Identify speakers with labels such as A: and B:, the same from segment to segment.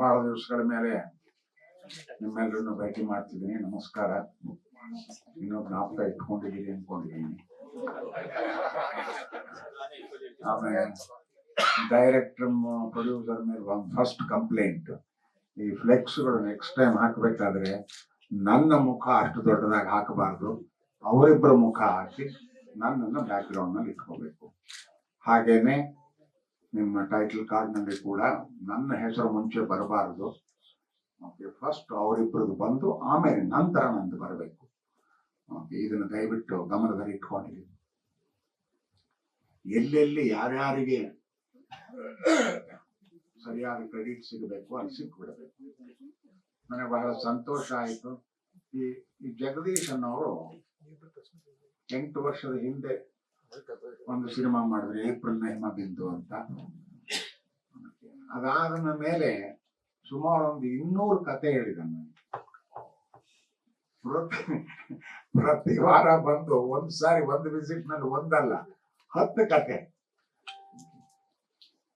A: ಬಹಳ ದಿವಸಗಳ ಮೇಲೆ ನಿಮ್ಮೆಲ್ಲರನ್ನು ಭೇಟಿ ಮಾಡ್ತಿದ್ದೀನಿ. ನಮಸ್ಕಾರ. ಇನ್ನೂ ಜ್ಞಾಪಕ ಇಟ್ಕೊಂಡಿದ್ದೀನಿ ಅನ್ಕೊಂಡಿದ್ದೀನಿ ಆಮೇಲೆ ಡೈರೆಕ್ಟರ್ ಪ್ರೊಡ್ಯೂಸರ್ ಮೇಲೆ ಒಂದು ಫಸ್ಟ್ ಕಂಪ್ಲೇಂಟ್ ಈ ಫ್ಲೆಕ್ಸ್ಗಳು ನೆಕ್ಸ್ಟ್ ಟೈಮ್ ಹಾಕಬೇಕಾದ್ರೆ ನನ್ನ ಮುಖ ಅಷ್ಟು ದೊಡ್ಡದಾಗಿ ಹಾಕಬಾರ್ದು. ಅವರಿಬ್ಬರ ಮುಖ ಹಾಕಿ ನನ್ನನ್ನು ಬ್ಯಾಕ್ಗ್ರೌಂಡ್ನಲ್ಲಿ ಇಟ್ಕೋಬೇಕು. ಹಾಗೇನೆ ನಿಮ್ಮ ಟೈಟಲ್ ಕಾರ್ಡ್ನಲ್ಲಿ ಕೂಡ ನನ್ನ ಹೆಸರು ಮುಂಚೆ ಬರಬಾರದು. ಫಸ್ಟ್ ಅವರಿಬ್ಬರು ಬಂದು ಆಮೇಲೆ ನಂತರ ನಂದು ಬರಬೇಕು. ಓಕೆ ಇದನ್ನು ದಯವಿಟ್ಟು ಗಮನದಲ್ಲಿ ಇಟ್ಕೊಂಡಿದ್ದೀನಿ ಎಲ್ಲೆಲ್ಲಿ ಯಾರ್ಯಾರಿಗೆ ಸರಿಯಾದ ಕ್ರೆಡಿಟ್ ಸಿಗಬೇಕು ಅಲ್ಲಿ ಸಿಕ್ಬಿಡಬೇಕು. ನನಗೆ ಬಹಳ ಸಂತೋಷ ಆಯಿತು. ಈ ಈ ಜಗದೀಶ್ ಅನ್ನೋರು ಎಂಟು ವರ್ಷದ ಹಿಂದೆ ಒಂದು ಸಿನಿಮಾ ಮಾಡಿದ್ರೆ ಏಪ್ರಿಲ್ ಮೆಹಮ ಬಿಂದು ಅಂತ. ಅದಾದ ಮೇಲೆ ಸುಮಾರು ಒಂದು ಇನ್ನೂರು ಕತೆ ಹೇಳಿದ ಪ್ರತಿ ಪ್ರತಿ ವಾರ ಬಂದು ಒಂದ್ ಸಾರಿ ಒಂದು ವಿಸಿಟ್ನಲ್ಲಿ ಒಂದಲ್ಲ, ಹತ್ತು ಕತೆ.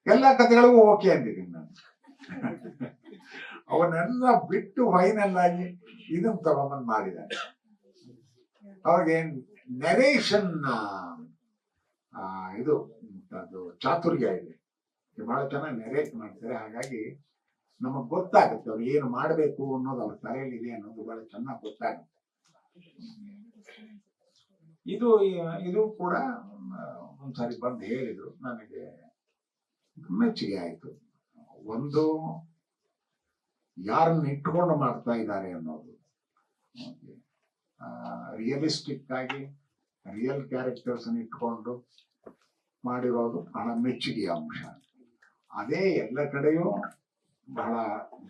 A: ಎಲ್ಲ ಕತೆಗಳಿಗೂ ಓಕೆ ಅಂದಿದ್ದೀನಿ ನಾನು. ಅವನ್ನೆಲ್ಲ ಬಿಟ್ಟು ಫೈನಲ್ ಆಗಿ ಇದನ್ನ ತಗೊಂಬಂದ್ ಮಾಡಿದ್ದಾರೆ. ಅವ್ರಿಗೆ ನೆರೇಷನ್ ಇದು ಅದು ಚಾತುರ್ಯ ಇದೆ. ಬಹಳ ಚೆನ್ನಾಗಿ ನೆರೇಟ್ ಮಾಡ್ತಾರೆ. ಹಾಗಾಗಿ ನಮಗ್ ಗೊತ್ತಾಗುತ್ತೆ ಅವ್ರು ಏನು ಮಾಡಬೇಕು ಅನ್ನೋದು ಅವ್ರ ತಲೆಯಲ್ಲಿ ಇದೆ ಅನ್ನೋದು ಬಹಳ ಚೆನ್ನಾಗಿ ಗೊತ್ತಾಗುತ್ತೆ. ಇದು ಇದು ಕೂಡ ಒಂದ್ಸರಿ ಬಂದು ಹೇಳಿದ್ರು. ನನಗೆ ಮೆಚ್ಚುಗೆ ಆಯ್ತು. ಒಂದು ಯಾರನ್ನ ಇಟ್ಕೊಂಡು ಮಾಡ್ತಾ ಇದ್ದಾರೆ ಅನ್ನೋದು. ರಿಯಲಿಸ್ಟಿಕ್ ಆಗಿ ರಿಯಲ್ ಕ್ಯಾರೆಕ್ಟರ್ಸ್ ಇಟ್ಕೊಂಡು ಮಾಡಿರೋದು ಬಹಳ ಮೆಚ್ಚುಗೆಯ ಅಂಶ. ಅದೇ ಎಲ್ಲ ಕಡೆಯೂ ಬಹಳ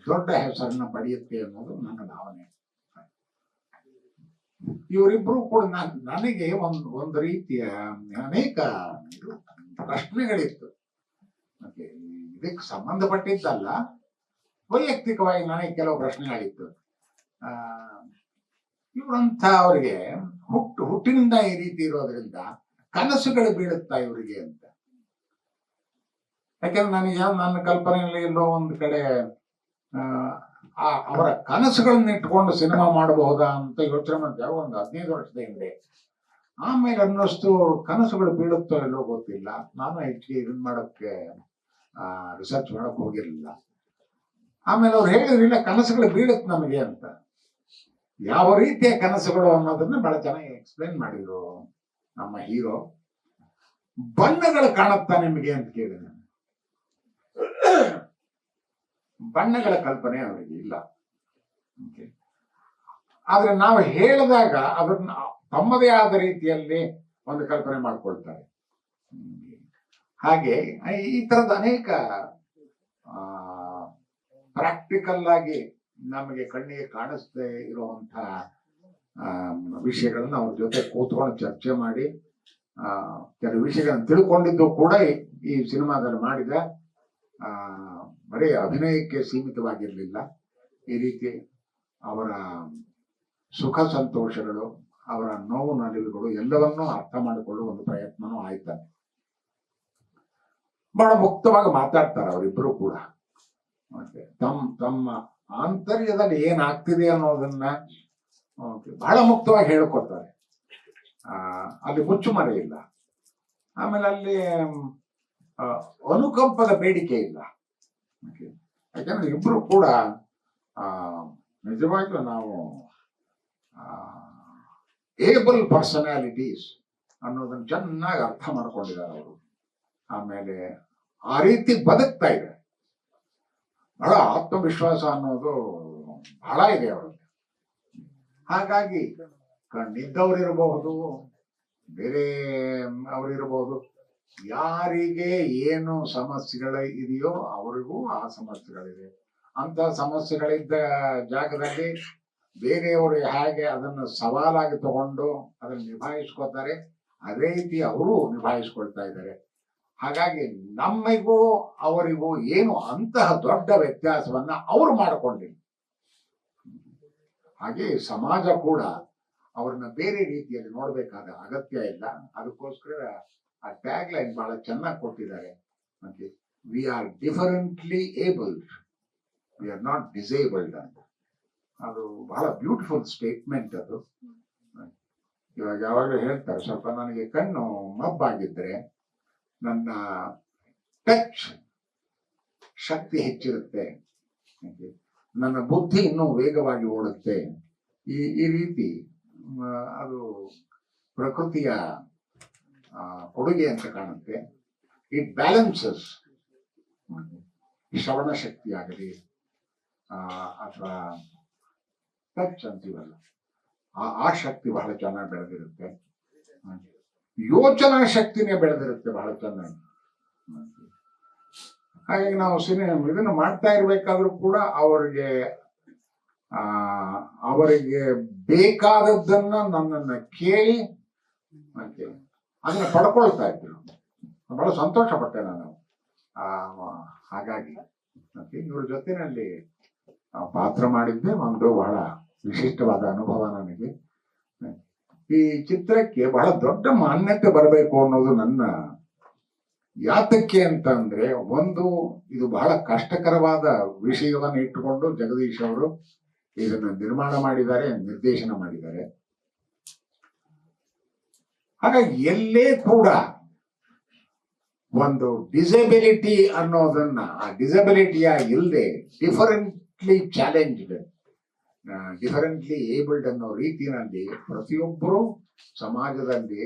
A: ದೊಡ್ಡ ಹೆಸರನ್ನ ಪಡೆಯುತ್ತೆ ಅನ್ನೋದು ನನ್ನ ಭಾವನೆ. ಇವರಿಬ್ರು ಕೂಡ ನನ್- ನನಗೆ ಒಂದು ಒಂದು ರೀತಿಯ ಅನೇಕ ಪ್ರಶ್ನೆಗಳಿತ್ತು. ಇದಕ್ಕೆ ಸಂಬಂಧಪಟ್ಟಿದ್ದಲ್ಲ, ವೈಯಕ್ತಿಕವಾಗಿ ನನಗೆ ಕೆಲವು ಪ್ರಶ್ನೆಗಳಿತ್ತು. ಆ ಇವರಂತ ಅವರಿಗೆ ಹುಟ್ಟು ಹುಟ್ಟಿನಿಂದ ಈ ರೀತಿ ಇರೋದ್ರಿಂದ ಕನಸುಗಳು ಬೀಳುತ್ತಾ ಇವರಿಗೆ ಅಂತ. ಯಾಕೆಂದ್ರೆ ನನಗೆ ನನ್ನ ಕಲ್ಪನೆಯಲ್ಲಿ ಎಲ್ಲೋ ಒಂದು ಕಡೆ ಆ, ಅವರ ಕನಸುಗಳನ್ನ ಇಟ್ಕೊಂಡು ಸಿನಿಮಾ ಮಾಡಬಹುದಾ ಅಂತ ಯೋಚನೆ ಮಾಡ್ತೇವೆ ಒಂದು ಹದಿನೈದು ವರ್ಷದ ಹಿಂದೆ. ಆಮೇಲೆ ಅನ್ನಷ್ಟು ಕನಸುಗಳು ಬೀಳುತ್ತೋ ಎಲ್ಲೋ ಗೊತ್ತಿಲ್ಲ. ನಾನು ಹೆಚ್ಚಿಗೆ ಇದನ್ನ ಮಾಡಕ್ಕೆ ರಿಸರ್ಚ್ ಮಾಡಕ್ ಹೋಗಿರ್ಲಿಲ್ಲ. ಆಮೇಲೆ ಅವ್ರು ಹೇಳಿದ್ರಿಲ್ಲ ಕನಸುಗಳು ಬೀಳುತ್ತೆ ನಮಗೆ ಅಂತ. ಯಾವ ರೀತಿಯ ಕನಸುಗಳು ಅನ್ನೋದನ್ನ ಬಹಳ ಚೆನ್ನಾಗಿ ಎಕ್ಸ್ಪ್ಲೇನ್ ಮಾಡಿದ್ರು ನಮ್ಮ ಹೀರೋ ಬಣ್ಣಗಳು ಕಾಣುತ್ತಾ ನಿಮಗೆ ಅಂತ ಕೇಳಿದೆ ನಾನು. ಬಣ್ಣಗಳ ಕಲ್ಪನೆ ಅವರಿಗೆ ಇಲ್ಲ. ಆದ್ರೆ ನಾವು ಹೇಳಿದಾಗ ಅದನ್ನ ತಮ್ಮದೇ ಆದ ರೀತಿಯಲ್ಲಿ ಒಂದು ಕಲ್ಪನೆ ಮಾಡ್ಕೊಳ್ತಾರೆ ಹಾಗೆ ಈ ತರದ ಅನೇಕ ಪ್ರಾಕ್ಟಿಕಲ್ ಆಗಿ ನಮಗೆ ಕಣ್ಣಿಗೆ ಕಾಣಿಸದೆ ಇರುವಂತ ವಿಷಯಗಳನ್ನ ಅವ್ರ ಜೊತೆ ಕೂತ್ಕೊಂಡು ಚರ್ಚೆ ಮಾಡಿ ಕೆಲವು ವಿಷಯಗಳನ್ನ ತಿಳ್ಕೊಂಡಿದ್ದು ಕೂಡ ಈ- ಈ ಸಿನಿಮಾದಲ್ಲಿ ಮಾಡಿದ ಆ, ಬರೀ ಅಭಿನಯಕ್ಕೆ ಸೀಮಿತವಾಗಿರಲಿಲ್ಲ. ಈ ರೀತಿ ಅವರ ಸುಖ ಸಂತೋಷಗಳು ಅವರ ನೋವು ನಲಿವುಗಳು ಎಲ್ಲವನ್ನೂ ಅರ್ಥ ಮಾಡಿಕೊಳ್ಳುವ ಒಂದು ಪ್ರಯತ್ನನೂ ಆಯ್ತ. ಬಹಳ ಮುಕ್ತವಾಗಿ ಮಾತಾಡ್ತಾರೆ ಅವರಿಬ್ಬರು ಕೂಡ. ಮತ್ತೆ ತಮ್ಮ ತಮ್ಮ ಆಂತರ್ಯದಲ್ಲಿ ಏನಾಗ್ತಿದೆ ಅನ್ನೋದನ್ನ ಬಹಳ ಮುಕ್ತವಾಗಿ ಹೇಳ್ಕೊಡ್ತಾರೆ. ಅಲ್ಲಿ ಮುಚ್ಚುಮರೆ ಇಲ್ಲ. ಆಮೇಲೆ ಅಲ್ಲಿ ಅನುಕಂಪದ ಬೇಡಿಕೆ ಇಲ್ಲ. ಯಾಕಂದ್ರೆ ಇಬ್ರು ಕೂಡ ನಿಜವಾಗಿಯೂ ನಾವು ಏಬಲ್ ಪರ್ಸನಾಲಿಟೀಸ್ ಅನ್ನೋದನ್ನ ಚೆನ್ನಾಗಿ ಅರ್ಥ ಮಾಡ್ಕೊಂಡಿದ್ದಾರೆ ಅವರು. ಆಮೇಲೆ ಆ ರೀತಿ ಬದುಕ್ತಾ ಇದೆ. ಬಹಳ ಆತ್ಮವಿಶ್ವಾಸ ಅನ್ನೋದು ಬಹಳ ಇದೆ ಅವರಿಗೆ ಹಾಗಾಗಿ ಕಣ್ಣಿದ್ದವರಿರಬಹುದು, ಬೇರೆ ಅವರಿರಬಹುದು, ಯಾರಿಗೆ ಏನು ಸಮಸ್ಯೆಗಳ ಇದೆಯೋ ಅವರಿಗೂ ಆ ಸಮಸ್ಯೆಗಳಿದೆ. ಅಂತ ಸಮಸ್ಯೆಗಳಿದ್ದ ಜಾಗದಲ್ಲಿ ಬೇರೆಯವರು ಹೇಗೆ ಅದನ್ನು ಸವಾಲಾಗಿ ತಗೊಂಡು ಅದನ್ನು ನಿಭಾಯಿಸ್ಕೊತಾರೆ ಅದೇ ರೀತಿ ಅವರು ನಿಭಾಯಿಸ್ಕೊಳ್ತಾ ಇದ್ದಾರೆ. ಹಾಗಾಗಿ ನಮ್ಮಿಗೂ ಅವರಿಗೂ ಏನು ಅಂತಹ ದೊಡ್ಡ ವ್ಯತ್ಯಾಸವನ್ನ ಅವರು ಮಾಡಿಕೊಂಡಿಲ್ಲ. ಹಾಗೆ ಸಮಾಜ ಕೂಡ ಅವ್ರನ್ನ ಬೇರೆ ರೀತಿಯಲ್ಲಿ ನೋಡಬೇಕಾದ ಅಗತ್ಯ ಇಲ್ಲ. ಅದಕ್ಕೋಸ್ಕರ ಆ ಟ್ಯಾಗ್ ಲೈನ್ ಬಹಳ ಚೆನ್ನಾಗಿ ಕೊಟ್ಟಿದ್ದಾರೆ. ಮತ್ತೆ we are differently abled we are not disabled ಅಂತ. ಅದು ಬಹಳ ಬ್ಯೂಟಿಫುಲ್ ಸ್ಟೇಟ್ಮೆಂಟ್ ಅದು. ಇವಾಗ ಯಾವಾಗಲೂ ಹೇಳ್ತಾರೆ, ಸ್ವಲ್ಪ ನನಗೆ ಕಣ್ಣು ಮಬ್ಬಾಗಿದ್ರೆ ನನ್ನ ಟಚ್ ಶಕ್ತಿ ಹೆಚ್ಚಿರುತ್ತೆ. ನನ್ನ ಬುದ್ಧಿ ಇನ್ನೂ ವೇಗವಾಗಿ ಓಡುತ್ತೆ. ಈ ಈ ರೀತಿ ಅದು ಪ್ರಕೃತಿಯ ಕೊಡುಗೆ ಅಂತ ಕಾಣುತ್ತೆ. ಇಟ್ ಬ್ಯಾಲೆನ್ಸಸ್ ಶ್ರವಣ ಶಕ್ತಿ ಆಗಲಿ ಅಥವಾ ಟಚ್ ಅಂತೀವಲ್ಲ, ಆ ಆ ಶಕ್ತಿ ಬಹಳ ಚೆನ್ನಾಗಿ ಬೆಳೆದಿರುತ್ತೆ. ಯೋಚನಾ ಶಕ್ತಿನೇ ಬೆಳೆದಿರುತ್ತೆ ಬಹಳ ಚೆನ್ನಾಗಿ ಹಾಗಾಗಿ ನಾವು ಸಿನಿಮಾ ಇದನ್ನು ಮಾಡ್ತಾ ಇರ್ಬೇಕಾದ್ರೂ ಕೂಡ ಅವರಿಗೆ, ಆ, ಅವರಿಗೆ ಬೇಕಾದದ್ದನ್ನ ನನ್ನನ್ನ ಕೇಳಿ, ಮತ್ತೆ ಅದನ್ನ ಪಡ್ಕೊಳ್ತಾ ಇದ್ರು. ಬಹಳ ಸಂತೋಷ ಪಟ್ಟೆ ನಾನು. ಆ, ಹಾಗಾಗಿ ಇವ್ರ ಜೊತೆನಲ್ಲಿ ಪಾತ್ರ ಮಾಡಿದ್ದೆ. ಒಂದು ಬಹಳ ವಿಶಿಷ್ಟವಾದ ಅನುಭವ ನನಗೆ. ಈ ಚಿತ್ರಕ್ಕೆ ಬಹಳ ದೊಡ್ಡ ಮಾನ್ಯತೆ ಬರಬೇಕು ಅನ್ನೋದು ನನ್ನ ಯಾತಕ್ಕೆ ಅಂತಂದ್ರೆ ಒಂದು, ಇದು ಬಹಳ ಕಷ್ಟಕರವಾದ ವಿಷಯವನ್ನು ಇಟ್ಟುಕೊಂಡು ಜಗದೀಶ್ ಅವರು ಇದನ್ನು ನಿರ್ಮಾಣ ಮಾಡಿದ್ದಾರೆ, ನಿರ್ದೇಶನ ಮಾಡಿದ್ದಾರೆ. ಹಾಗಾಗಿ ಎಲ್ಲೇ ಕೂಡ ಒಂದು ಡಿಸೆಬಿಲಿಟಿ ಅನ್ನೋದನ್ನ, ಆ ಡಿಸೆಬಿಲಿಟಿಯ ಇಲ್ಲದೆ ಡಿಫರೆಂಟ್ಲಿ ಚಾಲೆಂಜ್ಡ್ ಡಿಫರೆಂಟ್ಲಿ ಏಬಲ್ಡ್ ಅನ್ನೋ ರೀತಿಯಲ್ಲಿ ಪ್ರತಿಯೊಬ್ಬರು ಸಮಾಜದಲ್ಲಿ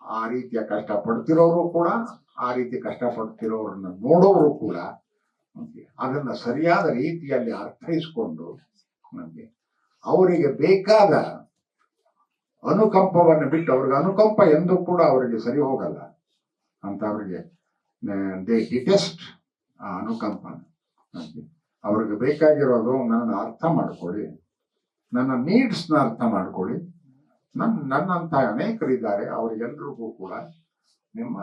A: ಆ ರೀತಿಯ ಕಷ್ಟ ಪಡ್ತಿರೋರು ಕೂಡ, ಆ ರೀತಿ ಕಷ್ಟ ಪಡ್ತಿರೋರನ್ನ ನೋಡೋರು ಕೂಡ ಅದನ್ನ ಸರಿಯಾದ ರೀತಿಯಲ್ಲಿ ಅರ್ಥೈಸ್ಕೊಂಡು ನಮಗೆ ಅವರಿಗೆ ಬೇಕಾದ ಅನುಕಂಪವನ್ನು ಬಿಟ್ಟು ಅವ್ರಿಗೆ ಅನುಕಂಪ ಎಂದು ಕೂಡ ಅವರಿಗೆ ಸರಿ ಹೋಗಲ್ಲ ಅಂತ ಅವರಿಗೆ ದೇ ಹಿಟೆಸ್ಟ್ ಆ ಅನುಕಂಪನ. ಅವ್ರಿಗೆ ಬೇಕಾಗಿರೋದು ನನ್ನ ಅರ್ಥ ಮಾಡ್ಕೊಳ್ಳಿ. ನನ್ನ ನೀಡ್ಸ್ನ ಅರ್ಥ ಮಾಡ್ಕೊಳ್ಳಿ. ನನ್ನ ನನ್ನಂತ ಅನೇಕರಿದ್ದಾರೆ. ಅವರಿಗೆಲ್ರಿಗೂ ಕೂಡ ನಿಮ್ಮ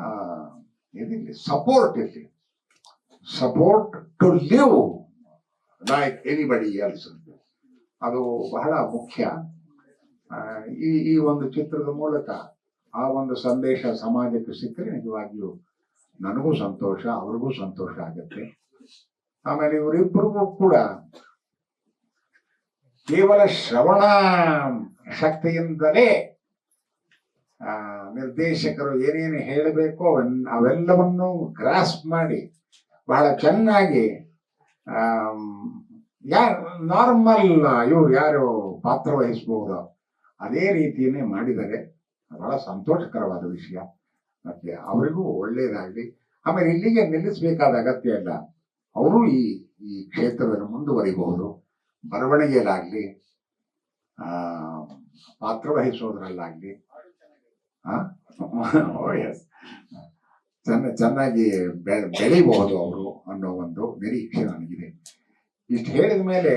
A: ಇದಿರಲಿ ಸಪೋರ್ಟ್ ಇರಲಿ. Support to live like anybody else ಅದು ಬಹಳ ಮುಖ್ಯ. ಈ ಈ ಒಂದು ಚಿತ್ರದ ಮೂಲಕ ಆ ಒಂದು ಸಂದೇಶ ಸಮಾಜಕ್ಕೆ ಸಿಕ್ಕರೆ ನಿಜವಾಗಿಯೂ ನನಗೂ ಸಂತೋಷ, ಅವ್ರಿಗೂ ಸಂತೋಷ ಆಗುತ್ತೆ. ಆಮೇಲೆ ಇವರಿಬ್ಬರಿಗೂ ಕೂಡ ಕೇವಲ ಶ್ರವಣ ಶಕ್ತಿಯಿಂದಲೇ ಆ, ನಿರ್ದೇಶಕರು ಏನೇನು ಹೇಳಬೇಕೋ ಅವನ್ ಅವೆಲ್ಲವನ್ನು ಗ್ರಾಸ್ ಮಾಡಿ ಬಹಳ ಚೆನ್ನಾಗಿ ಯಾರು ನಾರ್ಮಲ್ ಇವ್ರು ಯಾರು ಪಾತ್ರ ವಹಿಸಬಹುದು ಅದೇ ರೀತಿಯನ್ನೇ ಮಾಡಿದರೆ ಬಹಳ ಸಂತೋಷಕರವಾದ ವಿಷಯ. ಮತ್ತೆ ಅವರಿಗೂ ಒಳ್ಳೇದಾಗಲಿ. ಆಮೇಲೆ ಇಲ್ಲಿಗೆ ನಿಲ್ಲಿಸಬೇಕಾದ ಅಗತ್ಯ ಇಲ್ಲ. ಅವರು ಈ ಈ ಕ್ಷೇತ್ರದಲ್ಲಿ ಮುಂದುವರಿಬಹುದು ಬರವಣಿಗೆಯಲ್ಲಾಗಲಿ ಪಾತ್ರ ವಹಿಸೋದ್ರಲ್ಲಾಗ್ಲಿ ಆ? Oh. ಚೆನ್ನ, ಚೆನ್ನಾಗಿ ಬೆ- ಬೆಳಿಬಹುದು ಅವರು ಅನ್ನೋ ಒಂದು ನಿರೀಕ್ಷೆ ನನಗಿದೆ ಇಷ್ಟು ಹೇಳಿದ ಮೇಲೆ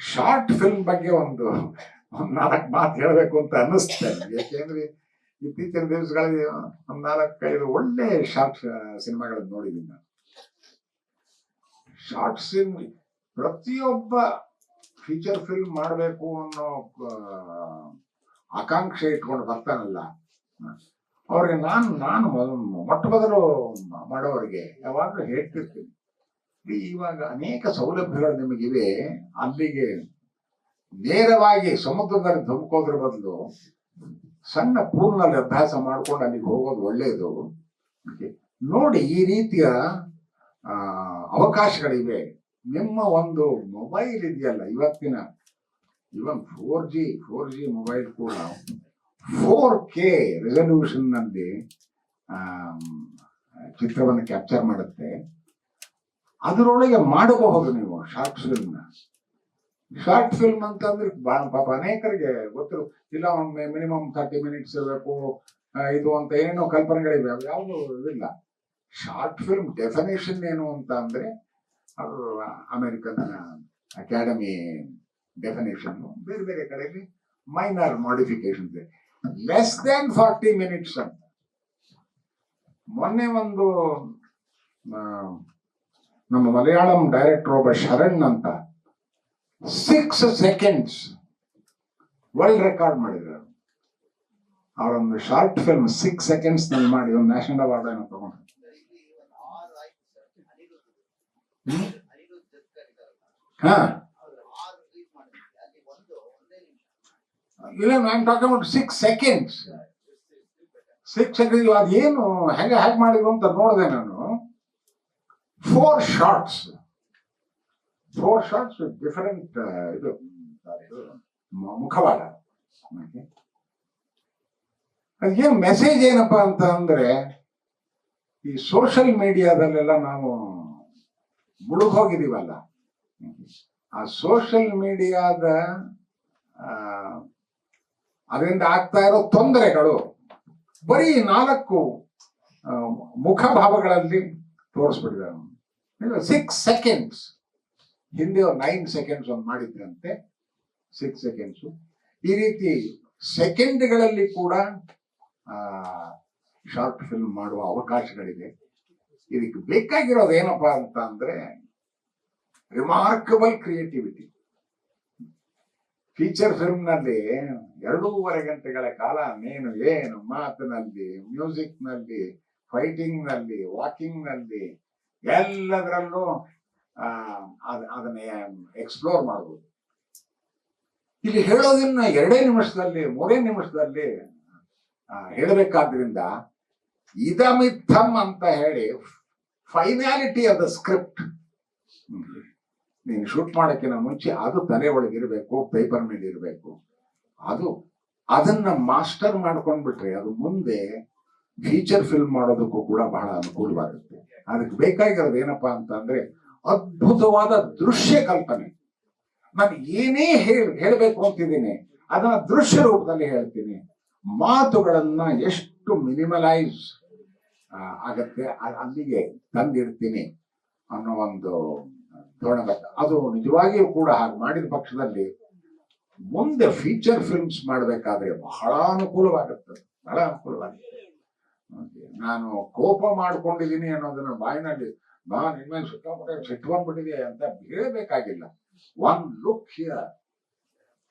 A: ಶಾರ್ಟ್ ಫಿಲ್ಮ್ ಬಗ್ಗೆ ಒಂದು ಒಂದು ನಾಲ್ಕು ಮಾತು ಹೇಳಬೇಕು ಅಂತ ಅನ್ನಿಸ್ತದೆ. ಯಾಕೆಂದ್ರೆ ಇತ್ತೀಚಿನ ದಿವಸಗಳಲ್ಲಿ ನಾಲ್ಕು ನಾಲ್ಕೈದು ಒಳ್ಳೆ ಶಾರ್ಟ್, ಸಿನಿಮಾಗಳನ್ನು ನೋಡಿದ್ದೀನಿ ನಾನು ಶಾರ್ಟ್ ಸಿಮ್ ಪ್ರತಿಯೊಬ್ಬ ಫೀಚರ್ ಫಿಲ್ಮ್ ಮಾಡಬೇಕು ಅನ್ನೋ ಆಕಾಂಕ್ಷೆ ಇಟ್ಕೊಂಡು ಬರ್ತಾನಲ್ಲ. ಅವ್ರಿಗೆ ನಾನು ನಾನು ಮೊಟ್ಟ ಮೊದಲು ಮಾಡೋರಿಗೆ ಯಾವಾಗಲೂ ಹೇಳ್ತಿರ್ತೀನಿ. ಇವಾಗ ಅನೇಕ ಸೌಲಭ್ಯಗಳು ನಿಮಗಿವೆ. ಅಲ್ಲಿಗೆ ನೇರವಾಗಿ ಸಮುದ್ರದಲ್ಲಿ ಧುಮುಕೋದ್ರ ಬದಲು ಸಣ್ಣ ಪೂಲ್ನಲ್ಲಿ ಅಭ್ಯಾಸ ಮಾಡ್ಕೊಂಡು ಅಲ್ಲಿಗೆ ಹೋಗೋದು ಒಳ್ಳೆಯದು ನೋಡಿ, ಈ ರೀತಿಯ ಅವಕಾಶಗಳಿವೆ. ನಿಮ್ಮ ಒಂದು ಮೊಬೈಲ್ ಇದೆಯಲ್ಲ ಇವತ್ತಿನ. Even four G four G mobile ಕೂಡ ಫೋರ್ ಕೆ ರೆಸಲ್ಯೂಷನ್ನಲ್ಲಿ ಚಿತ್ರವನ್ನು ಕ್ಯಾಪ್ಚರ್ ಮಾಡುತ್ತೆ. ಅದರೊಳಗೆ ಮಾಡಬಹುದು ನೀವು ಶಾರ್ಟ್ ಫಿಲ್ಮ್ನ ಶಾರ್ಟ್ ಫಿಲ್ಮ್ ಅಂತಂದ್ರೆ ಪಾಪ ಅನೇಕರಿಗೆ ಗೊತ್ತಿರು, ಇಲ್ಲ ಮಿನಿಮಮ್ ಥರ್ಟಿ ಮಿನಿಟ್ಸ್ ಇರಬೇಕು ಇದು ಅಂತ ಏನೇನೋ ಕಲ್ಪನೆಗಳಿವೆ. ಯಾವುದು ಇದಿಲ್ಲ. ಶಾರ್ಟ್ ಫಿಲ್ಮ್ ಡೆಫಿನೇಷನ್ ಏನು ಅಂತ ಅಂದ್ರೆ ಅದು ಅಮೆರಿಕನ್ ಅಕಾಡೆಮಿ ಡೆಫಿನೇಷನ್. ಬೇರೆ ಬೇರೆ ಕಡೆಯಲ್ಲಿ minor modification less than forty minutes ಅಂತ. ಮೊನ್ನೆ ಒಂದು ನಮ್ಮ ಮಲಯಾಳಂ ಡೈರೆಕ್ಟರ್ ಒಬ್ಬ ಶರಣ್ ಅಂತ ಸಿಕ್ಸ್ ಸೆಕೆಂಡ್ಸ್ ವರ್ಲ್ಡ್ ರೆಕಾರ್ಡ್ ಮಾಡಿದ್ರು ಅವರೊಂದು ಶಾರ್ಟ್ ಫಿಲ್ಮ್ ಸಿಕ್ಸ್ ಸೆಕೆಂಡ್ಸ್ನಲ್ಲಿ ಮಾಡಿ, ಒಂದು ನ್ಯಾಷನಲ್ ಅವಾರ್ಡ್ ಏನೋ ತಗೊಂಡ್ರು.
B: ಹ್ಯಾಕ್ ನಿಮಿಷ
A: ಇಲ್ಲ ಸಿಕ್ಸ್ ಸೆಕೆಂಡ್ಸ್ ಸಿಕ್ಸ್ ಸೆಕೆಂಡ್ ಹೇಗೆ ಮಾಡಿದ್ರು ಅಂತ ನೋಡಿದೆ ನಾನು. Four shorts four shorts different ಇದು ಮುಖವಾಡ. ಅದೇನು ಮೆಸೇಜ್ ಏನಪ್ಪಾ ಅಂತ ಅಂದ್ರೆ ಈ ಸೋಷಿಯಲ್ ಮೀಡಿಯಾದಲ್ಲೆಲ್ಲ ನಾವು ಮುಳುಗ್ ಹೋಗಿದೀವಲ್ಲ ಆ ಸೋಷಿಯಲ್ ಮೀಡಿಯಾದ ಅದರಿಂದ ಆಗ್ತಾ ಇರೋ ತೊಂದರೆಗಳು ಬರೀ ನಾಲ್ಕು ಮುಖಭಾವಗಳಲ್ಲಿ ತೋರಿಸ್ಬಿಟ್ಟಿದ್ದಾರೆ ಸಿಕ್ಸ್ ಸೆಕೆಂಡ್ಸ್ ಹಿಂದೆ ನೈನ್ ಸೆಕೆಂಡ್ಸ್ ಒಂದು ಮಾಡಿದ್ರಂತೆ. ಸಿಕ್ಸ್ ಸೆಕೆಂಡ್ಸು ಈ ರೀತಿ ಸೆಕೆಂಡ್ಗಳಲ್ಲಿ ಕೂಡ ಶಾರ್ಟ್ ಫಿಲ್ಮ್ ಮಾಡುವ ಅವಕಾಶಗಳಿದೆ. ಇದಕ್ಕೆ ಬೇಕಾಗಿರೋದು ಏನಪ್ಪಾ ಅಂತ ಅಂದ್ರೆ ರಿಮಾರ್ಕಬಲ್ ಕ್ರಿಯೇಟಿವಿಟಿ ಫೀಚರ್ ಫಿಲ್ಮ್ನಲ್ಲಿ ಎರಡೂವರೆ ಗಂಟೆಗಳ ಕಾಲ ನೀನು ಏನು ಮಾತಿನಲ್ಲಿ ಮ್ಯೂಸಿಕ್ನಲ್ಲಿ ಫೈಟಿಂಗ್ನಲ್ಲಿ ವಾಕಿಂಗ್ನಲ್ಲಿ ಎಲ್ಲದರಲ್ಲೂ ಅದನ್ನ ಎಕ್ಸ್ಪ್ಲೋರ್ ಮಾಡಬಹುದು ಇಲ್ಲಿ ಹೇಳೋದನ್ನ ಎರಡೇ ನಿಮಿಷದಲ್ಲಿ, ಮೂರೇ ನಿಮಿಷದಲ್ಲಿ ಹೇಳಬೇಕಾದ್ರಿಂದ ಇದಮಿತ್ತಮ್ ಅಂತ ಹೇಳಿ ಫೈನಾಲಿಟಿ ಆಫ್ ದ ಸ್ಕ್ರಿಪ್ಟ್ ನೀನು ಶೂಟ್ ಮಾಡೋಕ್ಕಿಂತ ಮುಂಚೆ ಅದು ತಲೆ ಒಳಗೆ ಇರಬೇಕು ಪೇಪರ್ ಮೇಲೆ ಇರಬೇಕು. ಅದು ಅದನ್ನ ಮಾಸ್ಟರ್ ಮಾಡ್ಕೊಂಡ್ಬಿಟ್ರೆ ಅದು ಮುಂದೆ ಫೀಚರ್ ಫಿಲ್ಮ್ ಮಾಡೋದಕ್ಕೂ ಕೂಡ ಬಹಳ ಅನುಕೂಲವಾಗುತ್ತೆ. ಅದಕ್ಕೆ ಬೇಕಾಗಿರೋದು ಏನಪ್ಪಾ ಅಂತ ಅಂದ್ರೆ ಅದ್ಭುತವಾದ ದೃಶ್ಯ ಕಲ್ಪನೆ. ನಾನು ಏನೇ ಹೇಳ, ಹೇಳಬೇಕು ಅಂತಿದ್ದೀನಿ, ಅದನ್ನ ದೃಶ್ಯ ರೂಪದಲ್ಲಿ ಹೇಳ್ತೀನಿ. ಮಾತುಗಳನ್ನ ಎಷ್ಟು ಮಿನಿಮಲೈಸ್ ಆಗತ್ತೆ. ಅಲ್ಲಿಗೆ ತಂದಿರ್ತೀನಿ ಅನ್ನೋ ಒಂದು ಧೋರಣೆ ಅದು ನಿಜವಾಗಿಯೂ ಕೂಡ ಹಾಗೆ ಮಾಡಿದ ಪಕ್ಷದಲ್ಲಿ ಮುಂದೆ ಫೀಚರ್ ಫಿಲ್ಮ್ಸ್ ಮಾಡಬೇಕಾದ್ರೆ ಬಹಳ ಅನುಕೂಲವಾಗುತ್ತೆ. ಬಹಳ ಅನುಕೂಲವಾಗುತ್ತೆ. ನಾನು ಕೋಪ ಮಾಡ್ಕೊಂಡಿದ್ದೀನಿ ಅನ್ನೋದನ್ನ ಬಾಯಿನಲ್ಲಿ, ಬಾ ನಿನ್ಮೇಲೆ ಸುತ್ತಮುತ್ತ ಸಿಟ್ಟು ಬಂದ್ಬಿಟ್ಟಿದೆ ಅಂತ ಹೇಳಬೇಕಾಗಿಲ್ಲ. ಒನ್ ಲುಕ್ ಹಿಯರ್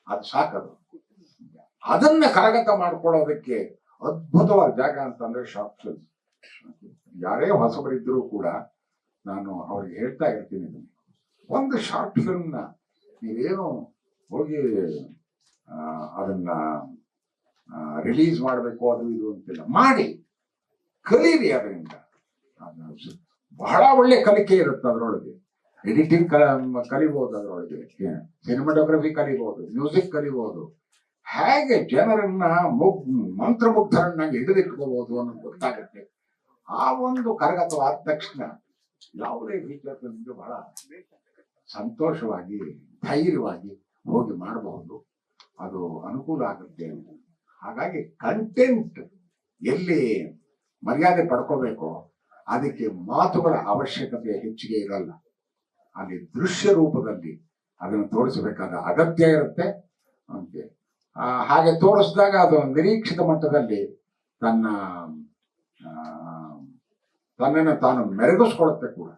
A: ಅದು ಸಾಕದು. ಅದನ್ನ ಕರಗತ ಮಾಡ್ಕೊಳ್ಳೋದಕ್ಕೆ ಅದ್ಭುತವಾದ ಜಾಗ ಅಂತಂದ್ರೆ ಶಾರ್ಟ್ ಫಿಲ್ಮ್ ಯಾರೇ ಹೊಸಬರಿದ್ದರೂ ಕೂಡ ನಾನು ಅವ್ರಿಗೆ ಹೇಳ್ತಾ ಇರ್ತೀನಿ. ಒಂದು ಶಾರ್ಟ್ ಫಿಲ್ಮ್ನ ನೀವೇನು ಹೋಗಿ ಅದನ್ನ ರಿಲೀಸ್ ಮಾಡಬೇಕು, ಅದು ಇದು ಅಂತೆಲ್ಲ ಮಾಡಿ ಕಲೀರಿ ಅದರಿಂದ. ಅದು ಬಹಳ ಒಳ್ಳೆ ಕಲಿಕೆ ಇರುತ್ತೆ ಅದರೊಳಗೆ. ಎಡಿಟಿಂಗ್ ಕಲಿಬಹುದು ಅದರೊಳಗೆ. ಸಿನಿಮಾಟೋಗ್ರಫಿ ಕಲಿಬಹುದು ಮ್ಯೂಸಿಕ್ ಕಲಿಬಹುದು ಹೇಗೆ ಜನರನ್ನ ಮುಗ್, ಮಂತ್ರಮುಗ್ಧರನ್ನಾಗಿ ಹಿಡಿದಿಟ್ಕೋಬಹುದು ಅನ್ನೋದು ಗೊತ್ತಾಗುತ್ತೆ. ಆ ಒಂದು ಕರಗತವಾದ ತಕ್ಷಣ ಯಾವುದೇ ಫೀಚರ್ ಫಿಲ್ಮ್ಗೆ ಬಹಳ ಸಂತೋಷವಾಗಿ, ಧೈರ್ಯವಾಗಿ ಹೋಗಿ ಮಾಡಬಹುದು. ಅದು ಅನುಕೂಲ ಆಗುತ್ತೆ ಹಾಗಾಗಿ ಕಂಟೆಂಟ್ ಎಲ್ಲಿ ಮರ್ಯಾದೆ ಪಡ್ಕೋಬೇಕೋ ಅದಕ್ಕೆ ಮಾತುಗಳ ಅವಶ್ಯಕತೆ ಹೆಚ್ಚಿಗೆ ಇರಲ್ಲ. ಅಲ್ಲಿ ದೃಶ್ಯ ರೂಪದಲ್ಲಿ ಅದನ್ನು ತೋರಿಸಬೇಕಾದ ಅಗತ್ಯ ಇರುತ್ತೆ. ಹಾಗೆ ತೋರಿಸಿದಾಗ ಅದು ನಿರೀಕ್ಷಿತ ಮಟ್ಟದಲ್ಲಿ ತನ್ನ ತನ್ನನ್ನು ತಾನು ಮೆರಗಿಸ್ಕೊಳುತ್ತೆ ಕೂಡ.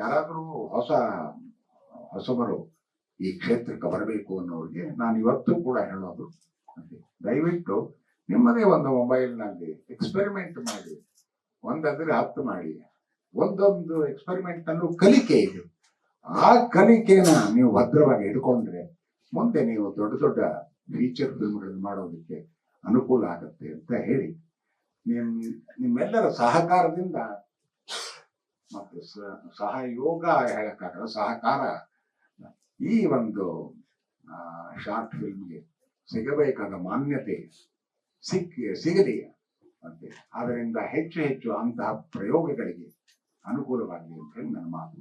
A: ಯಾರಾದರೂ ಹೊಸ, ಹೊಸಬರು ಈ ಕ್ಷೇತ್ರಕ್ಕೆ ಬರಬೇಕು ಅನ್ನೋರಿಗೆ ನಾನು ಇವತ್ತು ಕೂಡ ಹೇಳೋದು. ದಯವಿಟ್ಟು ನಿಮ್ಮದೇ ಒಂದು ಮೊಬೈಲ್ನಲ್ಲಿ ಎಕ್ಸ್ಪೆರಿಮೆಂಟ್ ಮಾಡಿ, ಒಂದಾದ್ರೆ ಹತ್ತು ಮಾಡಿ ಒಂದೊಂದು ಎಕ್ಸ್ಪೆರಿಮೆಂಟ್ ಅನ್ನು ಕಲಿಕೆ ಇದು ಆ ಕಲಿಕೆನ ನೀವು ಭದ್ರವಾಗಿ ಹಿಡ್ಕೊಂಡ್ರೆ ಮುಂದೆ ನೀವು ದೊಡ್ಡ ದೊಡ್ಡ ಫೀಚರ್ ಫಿಲ್ಮ್ಗಳನ್ನು ಮಾಡೋದಕ್ಕೆ ಅನುಕೂಲ ಆಗುತ್ತೆ ಅಂತ ಹೇಳಿ ನಿಮ್, ನಿಮ್ಮೆಲ್ಲರ ಸಹಕಾರದಿಂದ ಮತ್ತು ಸಹಯೋಗ ಹೇಳಕ್ಕಾಗಲ್ಲ, ಸಹಕಾರ ಈ ಒಂದು ಶಾರ್ಟ್ ಫಿಲ್ಮ್ಗೆ ಸಿಗಬೇಕಾದ ಮಾನ್ಯತೆ ಸಿಕ್ಕಿ, ಸಿಗಲಿ ಮತ್ತೆ ಅದರಿಂದ ಹೆಚ್ಚು ಹೆಚ್ಚು ಅಂತಹ ಪ್ರಯೋಗಗಳಿಗೆ ಅನುಕೂಲವಾಗಲಿ ಅಂತ ಹೇಳಿ ನನ್ನ ಮಾತು.